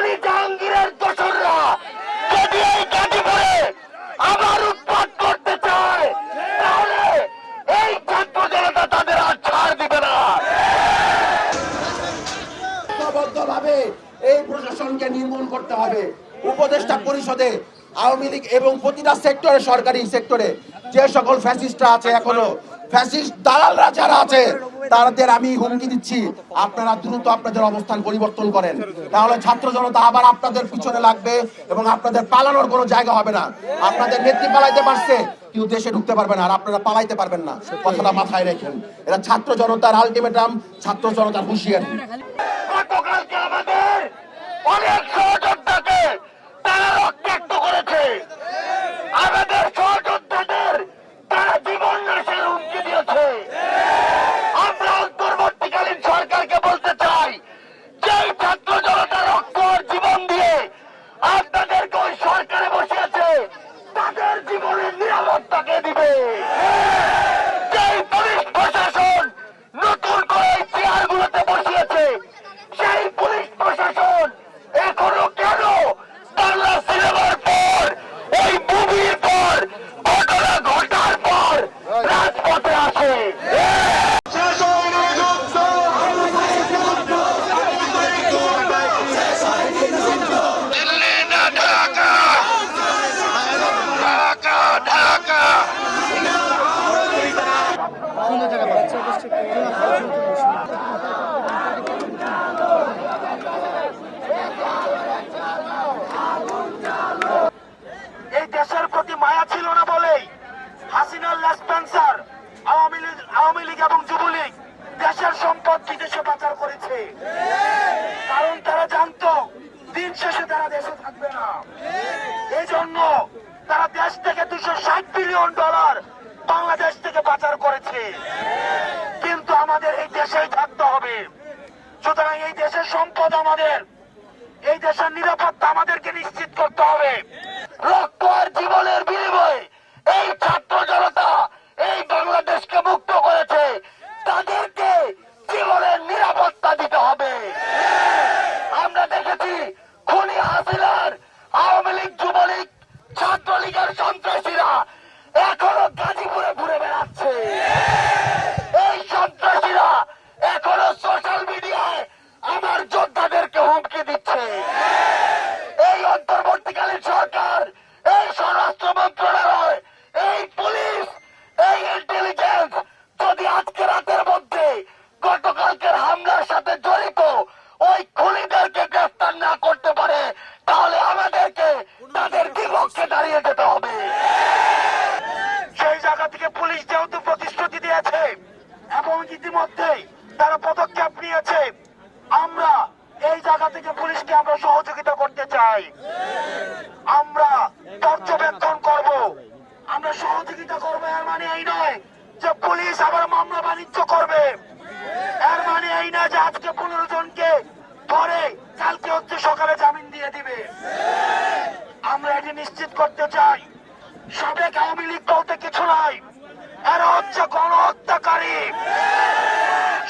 খনি জাহাঙ্গীরের দোসররা যদি এই গাজীপুরে আবার উৎপাদ করতে চায়, তাহলে এই ছাত্র জনতা তাদের আর ছাড় দিবে না। এই প্রশাসনকে নির্মূল করতে হবে। উপদেষ্টা পরিষদে আওয়ামী লীগ এবং প্রতিটা সেক্টরে, সরকারি সেক্টরে যে সকল ফ্যাসিস্টরা আছে এখনও দালালরা যারা আছে, তাদের আমি হুমকি দিচ্ছি। আপনারা দ্রুত আপনাদের অবস্থান পরিবর্তন করেন। তাহলে ছাত্র জনতা আবার আপনাদের পিছনে লাগবে এবং আপনাদের পালানোর কোনো জায়গা হবে না। আপনাদের নেত্রী পালাইতে পারছে কিন্তু দেশে ঢুকতে পারবে না আর আপনারা পালাইতে পারবেন না। কথাটা মাথায় রেখেন। এটা ছাত্র জনতার আলটিমেটাম, ছাত্র জনতার হুঁশিয়ারি। অনেক সহযোদ্ধাকে তারা রক্তাক্ত করেছে। আমাদের সহযোদ্ধাদের তারা জীবন নাশের হুমকি দিয়েছে আমরা অন্তর্বর্তীকালীন সরকারকে বলতে চাই যেই ছাত্র জনতা রক্ত আর জীবন দিয়ে আপনাদেরকে ওই সরকারে বসিয়েছে তাদের জীবনের নিরাপত্তাকে দিবে যেই পুলিশ প্রশাসন নতুন করে এই চেয়ারগুলোতে বসিয়েছে সেই পুলিশ প্রশাসন এখনও কেন বাংলা সিনেমার পর এই মুভির পর ঘটনা ঘটার পর রাজপথে আসে দিল্লি না ঢাকা ঢাকা ঢাকা এই দেশের প্রতি মায়া ছিল না বলেই হাসিনার লেসপেন্সার আওয়ামী লীগ আওয়ামী লীগ এবং যুবলীগ দেশের সম্পদ বিদেশে পাচার করেছে কারণ তারা জানতো দিন শেষে তারা দেশে থাকবে না। এই জন্য তারা দেশ থেকে দুশো বিলিয়ন ডলার বাংলাদেশ থেকে পাচার করেছে। কিন্তু আমাদের এই দেশেই থাকতে হবে। সুতরাং এই দেশের সম্পদ আমাদের। এই দেশের নিরাপত্তা আমাদেরকে নিশ্চিত করতে হবে। রক্ত আর জীবনের গতকালকের হামলার সাথে জড়িত ওই খুনিদেরকে গ্রেফতার না করতে পারে, তাহলে আমাদেরকে তাদের বিপক্ষে দাঁড়িয়ে যেতে হবে। সেই জায়গা থেকে পুলিশ যেহেতু প্রতিশ্রুতি দিয়েছে, এবং ইতিমধ্যেই তারা পদক্ষেপ নিয়েছে, আমরা এই জায়গা থেকে পুলিশকে আমরা সহযোগিতা করতে চাই। আমরা পর্যবেক্ষণ করব। আমরা সহযোগিতা করব, এর মানে এই নয় যে পুলিশ আবার মামলা বাণিজ্য করবে। এই না যে আজকে পনেরো জনকে ধরে কালকে হচ্ছে সকালে জামিন দিয়ে দিবে। আমরা এটি নিশ্চিত করতে চাই। সাবেক আওয়ামী লীগ বলতে কিছু নাই। এরা হচ্ছে গণহত্যাকারী।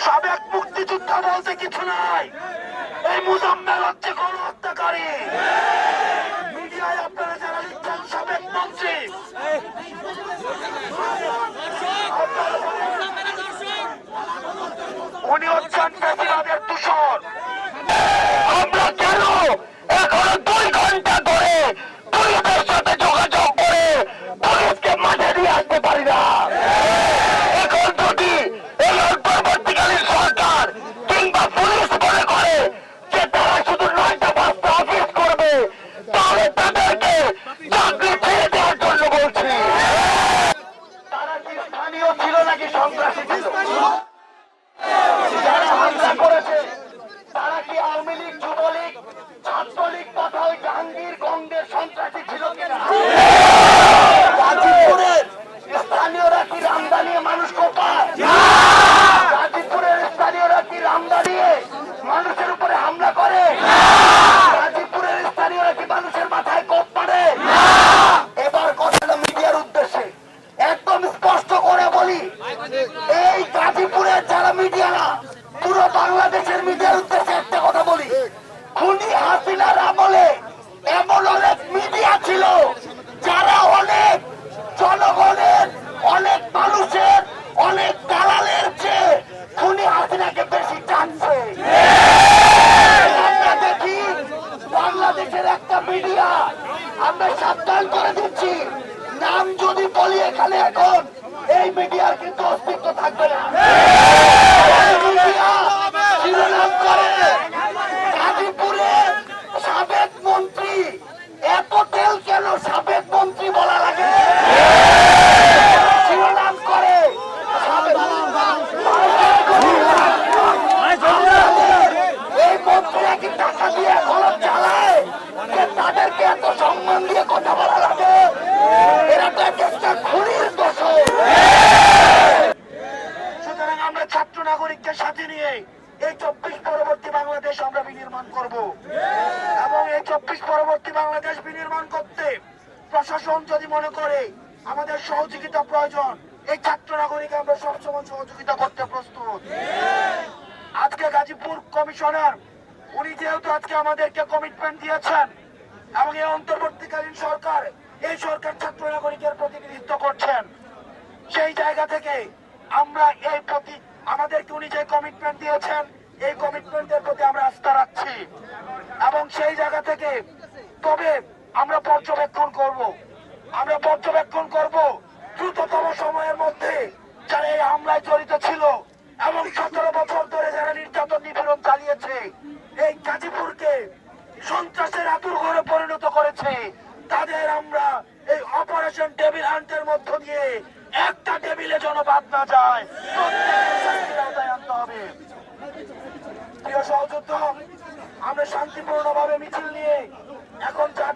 সাবেক মুক্তিযোদ্ধা বলতে কিছু নাই। এই মুজাম্মেল হচ্ছে গণহত্যাকারী। সন্ত্রাসী ছিল কিনা? থাকবে না শিরোনাম করে গাজীপুরে সাবেক মন্ত্রী এত তেল কেন সাবেক মন্ত্রী বলা লাগে শিরোনাম করে সাবেক- এই মন্ত্রীরা কি টাকা দিয়ে খরচ চালায় যে তাদেরকে এত সম্মান দিয়ে কথা বলা লাগে এরা তো এক একটা খুনির দোষর সুতরাং আমরা ছাত্র নাগরিকদের সাথে নিয়ে এই চব্বিশ পরবর্তী বাংলাদেশ আমরা বিনির্মাণ করব। এবং এই চব্বিশ পরবর্তী বাংলাদেশ বিনির্মাণ করতে প্রশাসন যদি মনে করে আমাদের সহযোগিতা প্রয়োজন, এই ছাত্র নাগরিক আমরা সবসময় সহযোগিতা করতে প্রস্তুত। আজকে গাজীপুর কমিশনার, উনি যেহেতু আজকে আমাদেরকে কমিটমেন্ট দিয়েছেন, এবং এই অন্তর্বর্তীকালীন সরকার, এই সরকার ছাত্র নাগরিকের প্রতিনিধিত্ব করছেন, সেই জায়গা থেকে আমরা এই প্রতি আমাদেরকে উনি যে কমিটমেন্ট দিয়েছেন, এই কমিটমেন্টের প্রতি আমরা আস্থা রাখছি। এবং সেই জায়গা থেকে তবে আমরা পর্যবেক্ষণ করব। আমরা পর্যবেক্ষণ করব দ্রুততম সময়ের মধ্যে যারা এই হামলায় জড়িত ছিল এবং সতেরো বছর ধরে যারা নির্যাতন নিপীড়ন চালিয়েছে, এই গাজীপুরকে সন্ত্রাসের আতুর ঘরে পরিণত করেছে। তাদের আমরা এই অপারেশন টেবিল হান্টের মধ্য দিয়ে একটা টেবিলে বাদ না যায়। আমরা শান্তিপূর্ণ ভাবে মিছিল নিয়ে এখন যার